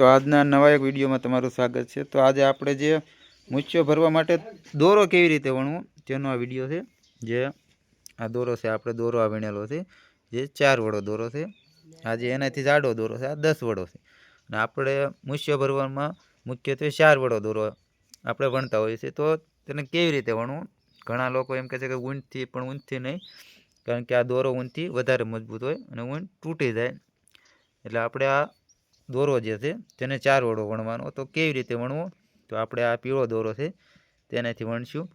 તો આજના નવા એક વિડીયોમાં તમારું સ્વાગત છે. તો આજે આપણે જે મૂછીઓ ભરવા માટે દોરો કેવી રીતે વણવું તેનો આ વીડિયો છે, જે આ દોરો છે, આપણે દોરો આ વીણેલો છે, જે ચાર વડો દોરો છે, આજે એનાથી જાડો દોરો છે, આ દસ વડો છે. અને આપણે મૂછીઓ ભરવામાં મુખ્યત્વે ચાર વડો દોરો આપણે વણતા હોઈએ છીએ. તો તેને કેવી રીતે વણવું? ઘણા લોકો એમ કહે છે કે ઊંટથી પણ ઊંટથી નહીં, કારણ કે આ દોરો ઊંટથી વધારે મજબૂત હોય અને ઊંટ તૂટી જાય. એટલે આપણે આ દોરો જે છે, તેને ચાર વડો વણવાનો. તો કેવી રીતે વણવો? તો આપણે આ પીળો દોરો છે, તેનાથી વણશું.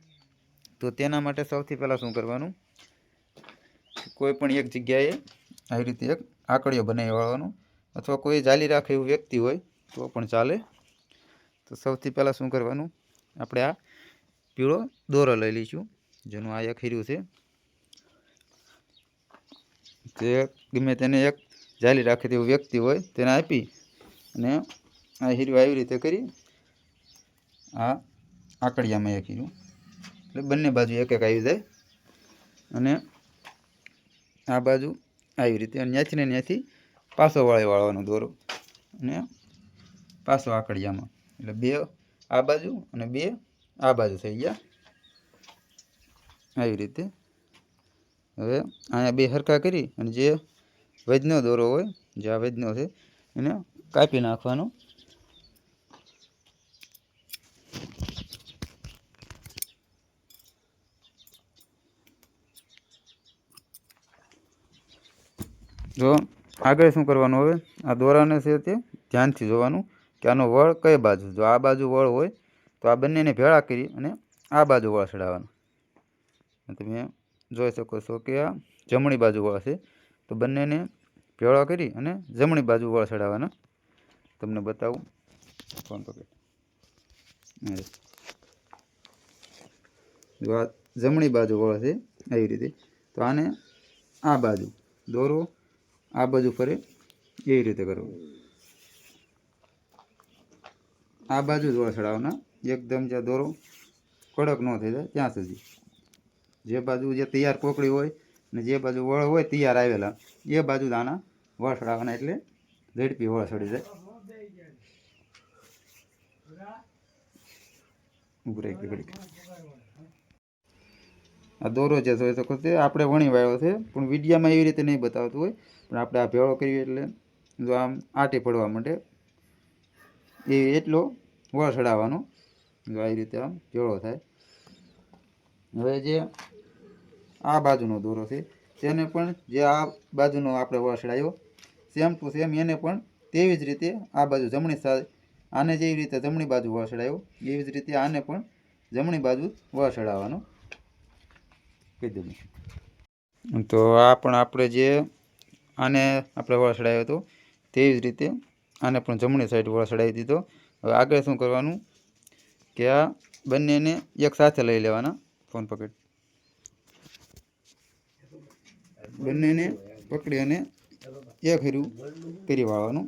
તો તેના માટે સૌથી પહેલાં શું કરવાનું? કોઈ પણ એક જગ્યાએ આવી રીતે એક આંકડીઓ બનાવી વાળવાનો. અથવા કોઈ જાલી રાખે એવું વ્યક્તિ હોય, તો પણ ચાલે. તો સૌથી પહેલાં શું કરવાનું? આપણે આ પીળો દોરો લઈ લઈશું. જેનું આ એક હીરું છે. તે ગમે તેને એક જાલી રાખે તેવું વ્યક્તિ હોય, તેને આપી અને આ હીરું આવી રીતે કરી આ આકડિયામાં એક હીરું. એટલે બંને બાજુ એક એક આવી જાય. અને આ બાજુ આવી રીતે અને ત્યાંથી ને ત્યાંથી પાછો વાળે વાળવાનો દોરો અને પાછો આકડિયામાં. એટલે બે આ બાજુ અને બે આ બાજુ થઈ ગયા. આવી રીતે. હવે અહીંયા બે હરખા કરી અને જે વજનો દોરો હોય, જે આ વજનો છે એને કાપી નાખવાનું. જો, આગળ શું કરવાનું હવે? આ દોરાને છે તે ધ્યાનથી જોવાનું કે આનો વળ કઈ બાજુ? જો આ બાજુ વળ હોય, તો આ બંનેને ભેળા કરી અને આ બાજુ વળ ચડાવવાનું તમે જોઈ શકો છો કે આ જમણી બાજુ વળ છે. તો બંનેને ભેળા કરી અને જમણી બાજુ વળ ચડાવવાના તમને બતાવું. ફોન પકડ. આ જમણી બાજુ વળ છે, આવી રીતે. તો આને આ બાજુ દોરો આ બાજુ ફરે, એવી રીતે કરવું. આ બાજુ જ વળ ચડાવવાના એકદમ જ્યાં દોરો. કડક ન થઈ જાય, ત્યાં સુધી. જે બાજુ જે તૈયાર કોકડી હોય ને જે બાજુ વળ હોય તૈયાર આવેલા, એ બાજુ દાણા આના વળ ચડાવવાના એટલે ઝડપી વળ ચડી જાય. આ દોરો જે જોઈ શકો આપણે વણી વાળ્યો છે, પણ વિડીયામાં એવી રીતે નહીં બતાવતું હોય, પણ આપણે આ ભેળો કરીએ એટલે જો આમ આટી પડવા માટે એ એટલો વળ ચડાવવાનો જો આવી રીતે આમ ભેળો થાય હવે જે આ બાજુનો દોરો છે. તેને પણ જે આ બાજુનો આપણે વળ ચડાવ્યો સેમ ટુ સેમ એને પણ તેવી જ રીતે આ બાજુ જમણી સાઈડ આને જેવી રીતે જમણી બાજુ વળ એવી જ રીતે આને પણ જમણી બાજુ વળ કીધું તો આ પણ આપણે જે આને આપણે વળ હતો તેવી જ રીતે આને પણ જમણી સાઈડ વળ દીધો. હવે આગળ શું કરવાનું? કે આ બંનેને એક સાથે લઈ લેવાના. ફોન પકડ. બંનેને પકડી અને એક હર્યું કરી વાળવાનું.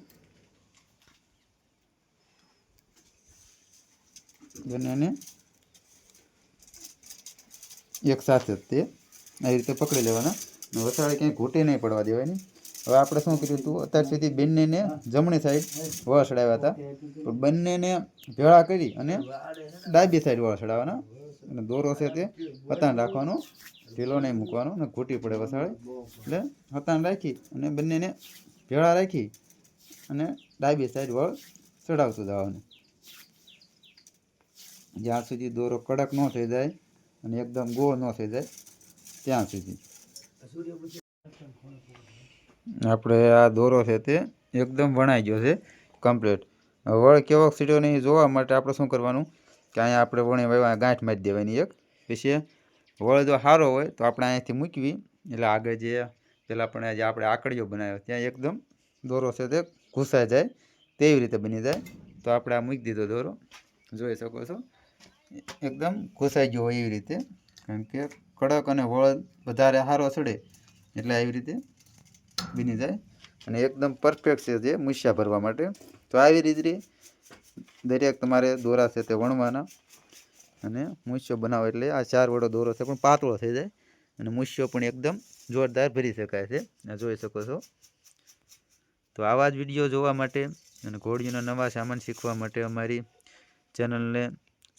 બંનેને એક સાથે તે આવી રીતે પકડી લેવાના. વસાડે ક્યાંય ઘૂંટી નહીં પડવા દેવાની. હવે આપણે શું કર્યું હતું? અત્યાર સુધી બંનેને જમણી સાઈડ વળ ચડાવ્યા હતા. પણ બંનેને ભેળા કરી અને ડાબી સાઈડ વળ ચડાવવાના અને દોરો છે તે પતાણ રાખવાનો. ઢીલો નહીં મૂકવાનો અને ઘૂંટી પડે વસાડે. એટલે હતાણ રાખી અને બંનેને ભેળા રાખી અને ડાબી સાઈડ વળ ચડાવતું જવાનું જ્યાં સુધી દોરો કડક ન થઈ જાય અને એકદમ ગોળ ન થઈ જાય ત્યાં સુધી. આપણે આ દોરો છે તે એકદમ વણાઈ ગયો છે કમ્પ્લીટ વળ કેવો સીડ્યો નહીં જોવા માટે આપણે શું કરવાનું? કે અહીંયા આપણે વણી ગાંઠ મારી દેવાની એક. પછી વળ જો સારો હોય તો આપણે અહીંયાથી મૂકવી. એટલે આગળ જે, પેલા પણ જે આપણે આકડીઓ બનાવ્યો, ત્યાં એકદમ દોરો છે તે ઘૂસાઈ જાય, તેવી રીતે બની જાય. તો આપણે આ મૂકી દીધો દોરો. જોઈ શકો છો? એકદમ ઘૂસાઈ ગયો હોય એવી રીતે. કારણ કે કડક અને વળ વધારે સારો ચડે એટલે આવી રીતે બની જાય. અને એકદમ પરફેક્ટ છે જે મૂસ્યા ભરવા માટે. તો આવી રીતે દરેક તમારે દોરા છે તે વણવાના. અને મૂસ્યો બનાવો એટલે આ ચાર વડો દોરો છે, પણ પાતળો થઈ જાય. અને મૂસ્યો પણ એકદમ જોરદાર ભરી શકાય છે. જોઈ શકો છો. તો આવા જ વીડિયો જોવા માટે અને ઘોડીઓના નવા સામાન શીખવા માટે અમારી ચેનલને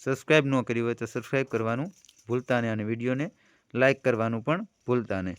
સબસ્ક્રાઈબ ન કરી હોય તો સબસ્ક્રાઈબ કરવાનું ભૂલતા નહીં અને વિડીયોને લાઈક કરવાનું પણ ભૂલતા નહીં.